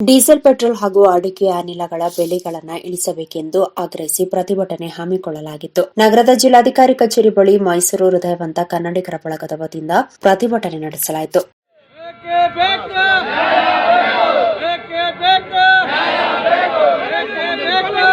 Diesel, petrol ಹಾಗೂ ಅಡುಗೆ ಅನಿಲಗಳ ಬೆಲೆಗಳನ್ನು ಇಳಿಸಬೇಕೆಂದು ಆಗ್ರಹಿಸಿ ಪ್ರತಿಭಟನೆ ಹಮ್ಮಿಕೊಳ್ಳಲಾಗಿತ್ತು. ನಗರದ ಜಿಲ್ಲಾಧಿಕಾರಿ ಕಚೇರಿ ಬಳಿ ಮೈಸೂರು ಹೃದಯವಂತ ಕನ್ನಡಿಗರ ಬಳಗದ ವತಿಯಿಂದ ಪ್ರತಿಭಟನೆ ನಡೆಸಲಾಯಿತು ಬೇಕೇ ಬೇಕು ಬೇಕೇ ಬೇಕು ಬೇಕೇ ಬೇಕು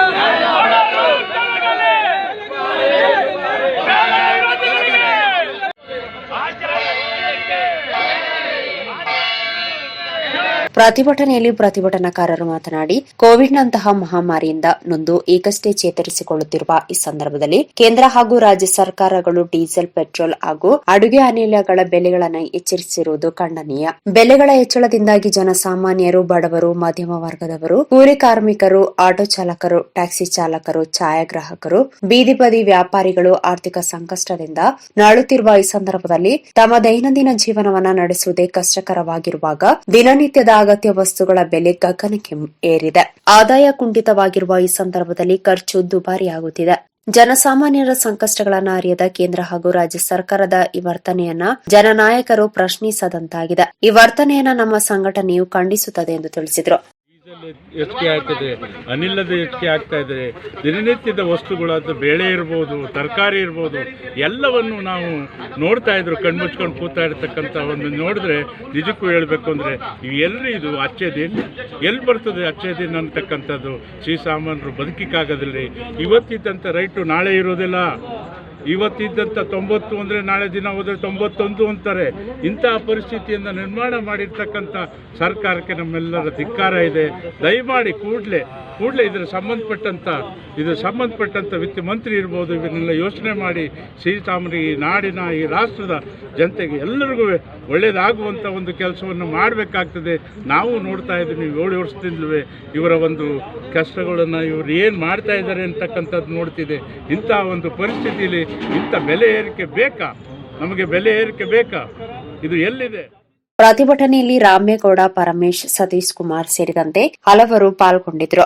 ಪ್ರತಿಭಟನೆಯಲ್ಲಿ ಪ್ರತಿಭಟನಾಕಾರರು ಮಾತನಾಡಿ, ಕೋವಿಡ್ನಂತಹ ಮಹಾಮಾರಿಯಿಂದ ನೊಂದು ಈಗಷ್ಟೇ ಚೇತರಿಸಿಕೊಳ್ಳುತ್ತಿರುವ ಈ ಸಂದರ್ಭದಲ್ಲಿ ಕೇಂದ್ರ ಹಾಗೂ ರಾಜ್ಯ ಸರ್ಕಾರಗಳು ಡೀಸೆಲ್, ಪೆಟ್ರೋಲ್ ಹಾಗೂ ಅಡುಗೆ ಅನಿಲಗಳ ಬೆಲೆಗಳನ್ನು ಎಚ್ಚರಿಸಿರುವುದು ಖಂಡನೀಯ. ಬೆಲೆಗಳ ಹೆಚ್ಚಳದಿಂದಾಗಿ ಜನಸಾಮಾನ್ಯರು, ಬಡವರು, ಮಧ್ಯಮ ವರ್ಗದವರು, ಕೂಲಿ ಕಾರ್ಮಿಕರು, ಆಟೋ ಚಾಲಕರು, ಟ್ಯಾಕ್ಸಿ ಚಾಲಕರು, ಛಾಯಾಗ್ರಾಹಕರು, ಬೀದಿ ಬದಿ ವ್ಯಾಪಾರಿಗಳು ಆರ್ಥಿಕ ಸಂಕಷ್ಟದಿಂದ ನಾಳುತ್ತಿರುವ ಈ ಸಂದರ್ಭದಲ್ಲಿ ತಮ್ಮ ದೈನಂದಿನ ಜೀವನವನ್ನ ನಡೆಸುವುದೇ ಕಷ್ಟಕರವಾಗಿರುವಾಗ ದಿನನಿತ್ಯದ ಅಗತ್ಯ ವಸ್ತುಗಳ ಬೆಲೆ ಗಗನಕ್ಕೆ ಏರಿದೆ. ಆದಾಯ ಕುಂಠಿತವಾಗಿರುವ ಈ ಸಂದರ್ಭದಲ್ಲಿ ಖರ್ಚು ದುಬಾರಿಯಾಗುತ್ತಿದೆ. ಜನಸಾಮಾನ್ಯರ ಸಂಕಷ್ಟಗಳನ್ನ ಅರಿಯದ ಕೇಂದ್ರ ಹಾಗೂ ರಾಜ್ಯ ಸರ್ಕಾರದ ಈ ವರ್ತನೆಯನ್ನ ಜನನಾಯಕರು ಪ್ರಶ್ನಿಸದಂತಾಗಿದೆ. ಈ ವರ್ತನೆಯನ್ನ ನಮ್ಮ ಸಂಘಟನೆಯು ಖಂಡಿಸುತ್ತದೆ ಎಂದು ತಿಳಿಸಿದರು. ಹೆಚ್ಚಿಗೆ ಆಗ್ತದೆ ಅನಿಲದ ಹೆಚ್ಚಿಗೆ ಆಗ್ತಾ ಇದೆ. ದಿನನಿತ್ಯದ ವಸ್ತುಗಳಾದ ಬೇಳೆ ಇರ್ಬೋದು, ತರಕಾರಿ ಇರ್ಬೋದು, ಎಲ್ಲವನ್ನು ನಾವು ನೋಡ್ತಾ ಇದ್ರು ಕಣ್ಮುಚ್ಕೊಂಡು ಕೂತಾ ಇರ್ತಕ್ಕಂಥ ಒಂದು ನೋಡಿದ್ರೆ ನಿಜಕ್ಕೂ ಹೇಳಬೇಕು ಅಂದರೆ ಎಲ್ಲರಿ ಇದು ಅಚ್ಚೆ ದಿನ. ಎಲ್ಲಿ ಬರ್ತದೆ ಅಚ್ಚೆ ದಿನ ಅಂತಕ್ಕಂಥದ್ದು ಶ್ರೀಸಾಮಾನ್ಯರು ಬದುಕಿಕ್ಕಾಗೋದಿಲ್ಲ ಇವತ್ತಿದ್ದಂಥ ರೈಟು ನಾಳೆ ಇರೋದಿಲ್ಲ. ಇವತ್ತಿದ್ದಂಥ ತೊಂಬತ್ತು ಅಂದರೆ ನಾಳೆ ದಿನ ಹೋದರೆ ತೊಂಬತ್ತೊಂದು ಅಂತಾರೆ. ಇಂತಹ ಪರಿಸ್ಥಿತಿಯಿಂದ ನಿರ್ಮಾಣ ಮಾಡಿರ್ತಕ್ಕಂಥ ಸರ್ಕಾರಕ್ಕೆ ನಮ್ಮೆಲ್ಲರ ಧಿಕ್ಕಾರ ಇದೆ. ದಯಮಾಡಿ ಕೂಡಲೇ ಕೂಡಲೇ ಇದರ ಸಂಬಂಧಪಟ್ಟಂಥ ಇದರ ಸಂಬಂಧಪಟ್ಟಂಥ ವಿತ್ತ ಮಂತ್ರಿ ಇರ್ಬೋದು, ಇವನ್ನೆಲ್ಲ ಯೋಚನೆ ಮಾಡಿ ಶ್ರೀರಾಮರಿಗೆ ಈ ನಾಡಿನ, ಈ ರಾಷ್ಟ್ರದ ಜನತೆಗೆ ಎಲ್ಲರಿಗೂ ಒಳ್ಳೇದಾಗುವಂಥ ಒಂದು ಕೆಲಸವನ್ನು ಮಾಡಬೇಕಾಗ್ತದೆ. ನಾವು ನೋಡ್ತಾ ಇದ್ದೀವಿ ಏಳು ವರ್ಷದಿಂದಲೂ ಇವರ ಒಂದು ಕಷ್ಟಗಳನ್ನು ಇವರು ಏನು ಮಾಡ್ತಾ ಇದ್ದಾರೆ ಅಂತಕ್ಕಂಥದ್ದು ನೋಡ್ತಿದೆ. ಇಂಥ ಒಂದು ಪರಿಸ್ಥಿತಿಯಲ್ಲಿ ಇಂಥ ಬೆಲೆ ಏರಿಕೆ ಬೇಕಾ? ನಮಗೆ ಬೆಲೆ ಏರಿಕೆ ಬೇಕಾ? ಇದು ಎಲ್ಲಿದೆ? ಪ್ರತಿಭಟನೆಯಲ್ಲಿ ರಾಮೇಗೌಡ ಪರಮೇಶ್, ಸತೀಶ್ ಕುಮಾರ್ ಸೇರಿದಂತೆ ಹಲವರು ಪಾಲ್ಗೊಂಡಿದ್ರು